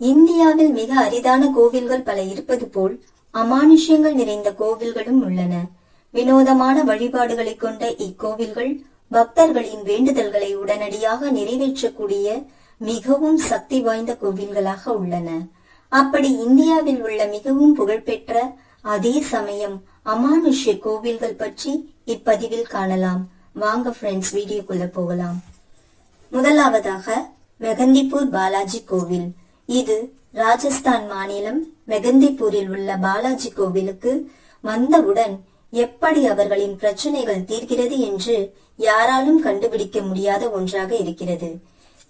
இந்தியாவில் மிக அரிதான கோவில்கள் பல இருப்பது போல் அமானுஷ்யங்கள் நிறைந்த கோவில்களும் உள்ளன. வினோதமான வழிபாடுகளை கொண்ட இக்கோவில்கள் பக்தர்களின் வேண்டுதல்களை உடனடியாக நிறைவேற்றக்கூடிய மிகவும் சக்தி வாய்ந்த கோவில்களாக உள்ளன. அப்படி இந்தியாவில் உள்ள மிகவும் புகழ்பெற்ற அதே சமயம் அமானுஷ்ய கோவில்கள் பற்றி இப்பதிவில் காணலாம். வாங்க ஃப்ரெண்ட்ஸ் வீடியோக்குள்ள போகலாம். முதலாவதாக மெகந்திப்பூர் பாலாஜி கோவில். இது ராஜஸ்தான் மாநிலம் மெகந்திப்பூரில் உள்ள பாலாஜி கோவிலுக்கு வந்தவுடன் எப்படி அவர்களின் பிரச்சனைகள் தீர்கிறது என்று யாராலும் கண்டுபிடிக்க முடியாத ஒன்றாக இருக்கிறது.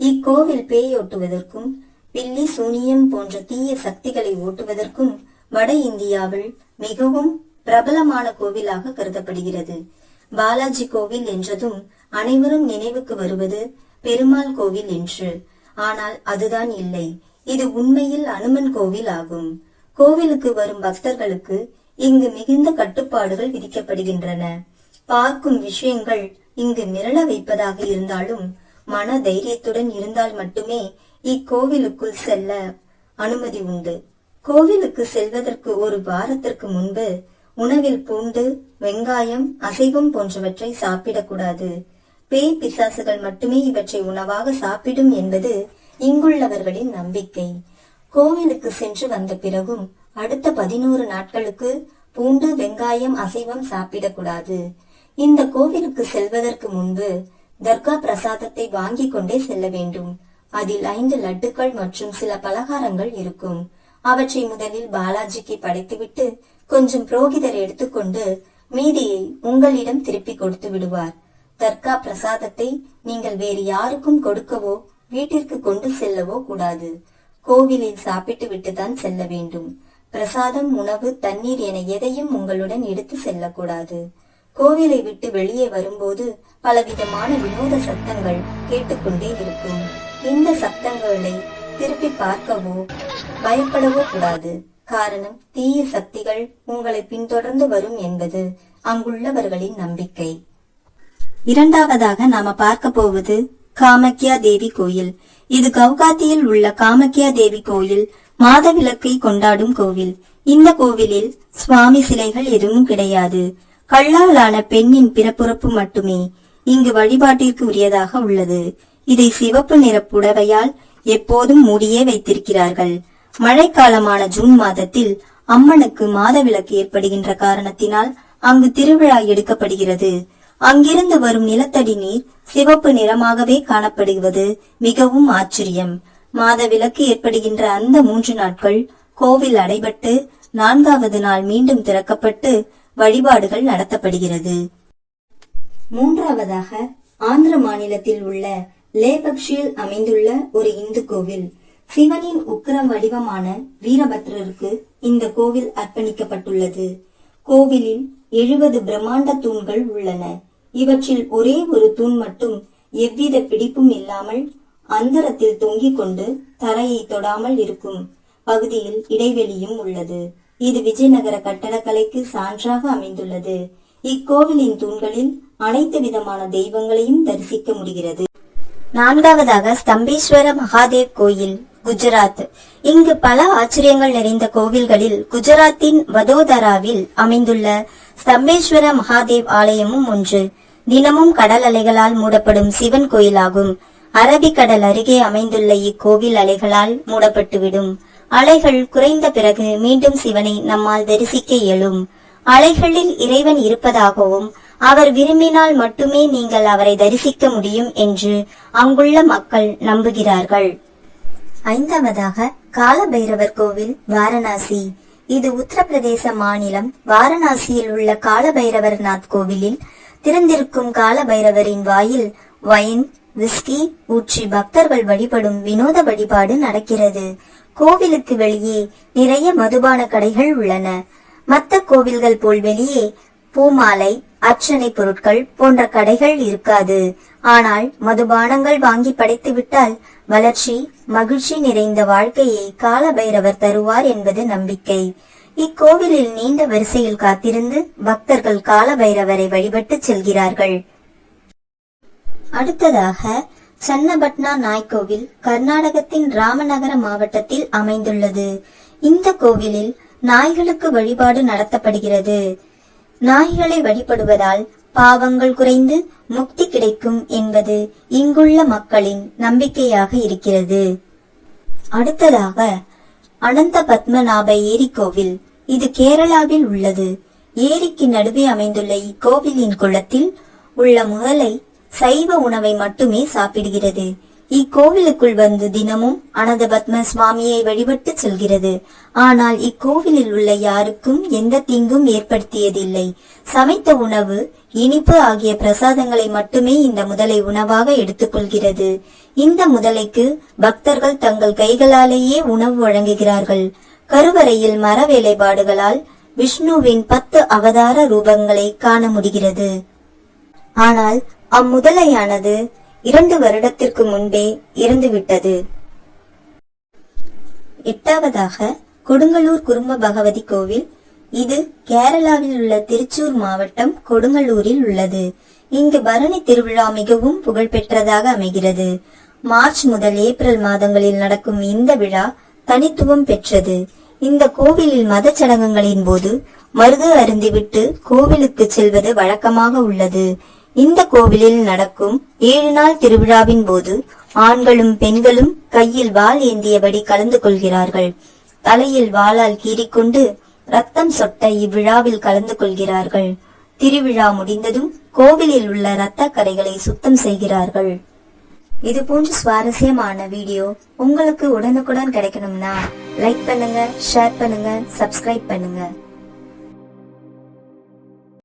இக்கோவில் பேயோட்டுவதற்கும் பில்லி சூனியம் போன்ற தீய சக்திகளை ஓட்டுவதற்கும் வட இந்தியாவில் மிகவும் பிரபலமான கோவிலாக கருதப்படுகிறது. பாலாஜி கோவில் என்றதும் அனைவரும் நினைவுக்கு வருவது பெருமாள் கோவில் என்று. ஆனால் அதுதான் இல்லை. இது உண்மையில் அனுமன் கோவில் ஆகும். கோவிலுக்கு வரும் பக்தர்களுக்கு இங்கு மிகுந்த கட்டுப்பாடுகள் விதிக்கப்படுகின்றன. பார்க்கும் விஷயங்கள் இங்கு மிரள வைப்பதாக இருந்தாலும் மன தைரியத்துடன் இருந்தால் மட்டுமே இக்கோவிலுக்குள் செல்ல அனுமதி உண்டு. கோவிலுக்கு செல்வதற்கு ஒரு வாரத்திற்கு முன்பு உணவில் பூண்டு வெங்காயம் அசைவம் போன்றவற்றை சாப்பிடக்கூடாது. பேய் பிசாசுகள் மட்டுமே இவற்றை உணவாக சாப்பிடும் என்பது இங்குள்ளவர்களின் நம்பிக்கை. கோவிலுக்கு சென்று வந்த பிறகும் அடுத்த பதினோரு நாட்களுக்கு பூண்டு வெங்காயம் அசைவம் சாப்பிடக்கூடாது. இந்த கோவிலுக்கு செல்வதற்கு முன்பு தர்கா பிரசாதத்தை வாங்கிக் கொண்டே செல்ல வேண்டும். அதில் ஐந்து லட்டுக்கள் மற்றும் சில பலகாரங்கள் இருக்கும். அவற்றை முதலில் பாலாஜிக்கு படைத்துவிட்டு கொஞ்சம் புரோகிதர் எடுத்துக்கொண்டு மீதியை உங்களிடம் திருப்பி கொடுத்து விடுவார். தர்கா பிரசாதத்தை நீங்கள் வேறு யாருக்கும் கொடுக்கவோ வீட்டிற்கு கொண்டு செல்லவோ கூடாது. கோவிலில் சாப்பிட்டு விட்டுதான் செல்ல வேண்டும். பிரசாதம் உணவு தண்ணீர் என எதையும் உங்களுடன் எடுத்து செல்லக்கூடாது. கோவிலை விட்டு வெளியே வரும்போது பலவிதமான வினோத சத்தங்கள் கேட்டுக்கொண்டே இருக்கும். இந்த சத்தங்களை திருப்பி பார்க்கவோ பயப்படவோ கூடாது. காரணம் தீய சக்திகள் உங்களை பின்தொடர்ந்து வரும் என்பது அங்குள்ளவர்களின் நம்பிக்கை. இரண்டாவதாக நாம பார்க்க போவது காமக்யா தேவி கோயில். இது கவுகாத்தியில் உள்ள காமக்யா தேவி கோயில் மாதவிலக்கை கொண்டாடும் கோவில். இந்த கோவிலில் சுவாமி சிலைகள் எதுவும் கிடையாது. கல்லாலான பெண்ணின் பிறப்புறப்பு மட்டுமே இங்கு வழிபாட்டிற்கு உரியதாக உள்ளது. இதை சிவப்பு நிற புடவையால் எப்போதும் மூடியே வைத்திருக்கிறார்கள். மழைக்காலமான ஜூன் மாதத்தில் அம்மனுக்கு மாதவிலக்கு ஏற்படுகின்ற காரணத்தினால் அங்கு திருவிழா எடுக்கப்படுகிறது. அங்கிருந்து வரும் நிலத்தடி நீர் சிவப்பு நிறமாகவே காணப்படுவது மிகவும் ஆச்சரியம். மாதவிலக்கு ஏற்படுகின்ற அந்த மூன்று நாட்கள் கோவில் அடைபட்டு நான்காவது நாள் மீண்டும் திறக்கப்பட்டு வழிபாடுகள் நடத்தப்படுகிறது. மூன்றாவதாக ஆந்திர மாநிலத்தில் உள்ள லேபக்ஷியில் அமைந்துள்ள ஒரு இந்து கோவில். சிவனின் உக்கிரம் வடிவமான வீரபத்ரருக்கு இந்த கோவில் அர்ப்பணிக்கப்பட்டுள்ளது. கோவிலில் எழுபது பிரம்மாண்ட தூண்கள் உள்ளன. இவற்றில் ஒரே ஒரு தூண் மட்டும் எவ்வித பிடிப்பும் இல்லாமல் அந்தரத்தில் தொங்கிக் கொண்டு தரையை தொடாமல் இருக்கும் பகுதியில் இடைவெளியும் உள்ளது. இது விஜயநகர கட்டடக்கலைக்கு சான்றாக அமைந்துள்ளது. இக்கோவிலின் தூண்களில் அனைத்து விதமான தெய்வங்களையும் தரிசிக்க முடிகிறது. நான்காவதாக ஸ்தம்பேஸ்வர மகாதேவ் கோயில் குஜராத். இங்கு பல ஆச்சரியங்கள் நிறைந்த கோவில்களில் குஜராத்தின் வதோதராவில் அமைந்துள்ள ஸ்தம்பேஸ்வர மகாதேவ் ஆலயமும் ஒன்று. தினமும் கடல் அலைகளால் மூடப்படும் சிவன் கோயிலாகும். அரபிக்கடல் அருகே அமைந்துள்ள இக்கோவில் அலைகளால் மூடப்பட்டுவிடும். அலைகள் குறைந்த பிறகு மீண்டும் சிவனை நம்மால் தரிசிக்க இயலும். அலைகளில் இறைவன் இருப்பதாகவும் அவர் விரும்பினால் மட்டுமே நீங்கள் அவரை தரிசிக்க முடியும் என்று அங்குள்ள மக்கள் நம்புகிறார்கள். ஐந்தாவதாக காலபைரவர் கோவில் வாரணாசி. இது உத்தரப்பிரதேச மாநிலம் வாரணாசியில் உள்ள காலபைரவர் நாத் கோவிலில் திறந்திருக்கும் கால பைரவரின் வாயில் வைன் விஸ்கி ஊற்றி பக்தர்கள் வழிபடும் வினோத வழிபாடு நடக்கிறது. கோவிலுக்கு வெளியே நிறைய மதுபான கடைகள் உள்ளன. மத்த கோவில்கள் போல் வெளியே பூமாலை அர்ச்சனை பொருட்கள் போன்ற கடைகள் இருக்காது. ஆனால் மதுபானங்கள் வாங்கி படைத்துவிட்டால் வளர்ச்சி மகிழ்ச்சி நிறைந்த வாழ்க்கையை கால பைரவர் தருவார் என்பது நம்பிக்கை. இக்கோவிலில் நீண்ட வரிசையில் காத்திருந்து பக்தர்கள் காலபைரவரை வழிபட்டு செல்கிறார்கள். அடுத்ததாக சன்னபட்னா நாய்க்கோவில் கர்நாடகத்தின் ராமநகர மாவட்டத்தில் அமைந்துள்ளது. இந்த கோவிலில் நாய்களுக்கு வழிபாடு நடத்தப்படுகிறது. நாய்களை வழிபடுவதால் பாவங்கள் குறைந்து முக்தி கிடைக்கும் என்பது இங்குள்ள மக்களின் நம்பிக்கையாக இருக்கிறது. அடுத்ததாக அனந்த பத்மநாப ஏரி கோவில் இது கேரளாவில் உள்ளது. ஏரிக்கு நடுவே அமைந்துள்ள இக்கோவிலின் குளத்தில் உள்ள முதலை சைவ உணவை மட்டுமே சாப்பிடுகிறது. இக்கோவிலுக்குள் வந்து தினமும் அனந்த பத்ம சுவாமியை வழிபட்டு செல்கிறது. ஆனால் இக்கோவிலில் உள்ள யாருக்கும் எந்த தீங்கும் ஏற்படுத்தியதில்லை. சமைத்த உணவு இனிப்பு ஆகிய பிரசாதங்களை மட்டுமே இந்த முதலை உணவாக எடுத்துக்கொள்கிறது இந்த முதலைக்கு பக்தர்கள் தங்கள் கைகளாலேயே உணவு வழங்குகிறார்கள். கருவறையில் மர வேலைப்பாடுகளால் விஷ்ணுவின் பத்து அவதார ரூபங்களை காண முடிகிறது. ஆனால் அம்முதலையானது இரண்டு வருடத்திற்கு முன்பே இறந்துவிட்டது. எட்டாவதாக கொடுங்கலூர் குடும்ப பகவதி கோவில். இது கேரளாவில் உள்ள திருச்சூர் மாவட்டம் கொடுங்கலூரில் உள்ளது. இங்கு பரணி திருவிழா மிகவும் புகழ்பெற்றதாக அமைகிறது. மார்ச் முதல் ஏப்ரல் மாதங்களில் நடக்கும் இந்த விழா தனித்துவம் பெற்றது. இந்த கோவிலில் மத சடங்குகளின் போது மருது அருந்திவிட்டு கோவிலுக்கு செல்வது வழக்கமாக உள்ளது. இந்த கோவிலில் நடக்கும் ஏழு நாள் திருவிழாவின் போது ஆண்களும் பெண்களும் கையில் வாள் ஏந்தியபடி கலந்து கொள்கிறார்கள். தலையில் வாளால் கீறிக்கொண்டு ரத்தம் சொட்ட இவ்விழாவில் கலந்து கொள்கிறார்கள். திருவிழா முடிந்ததும் கோவிலில் உள்ள இரத்த கரைகளை சுத்தம் செய்கிறார்கள். இது போன்ற சுவாரஸ்யமான வீடியோ உங்களுக்கு உடனுக்குடன் கிடைக்கணும்னா லைக் பண்ணுங்க ஷேர் பண்ணுங்க சப்ஸ்கிரைப் பண்ணுங்க.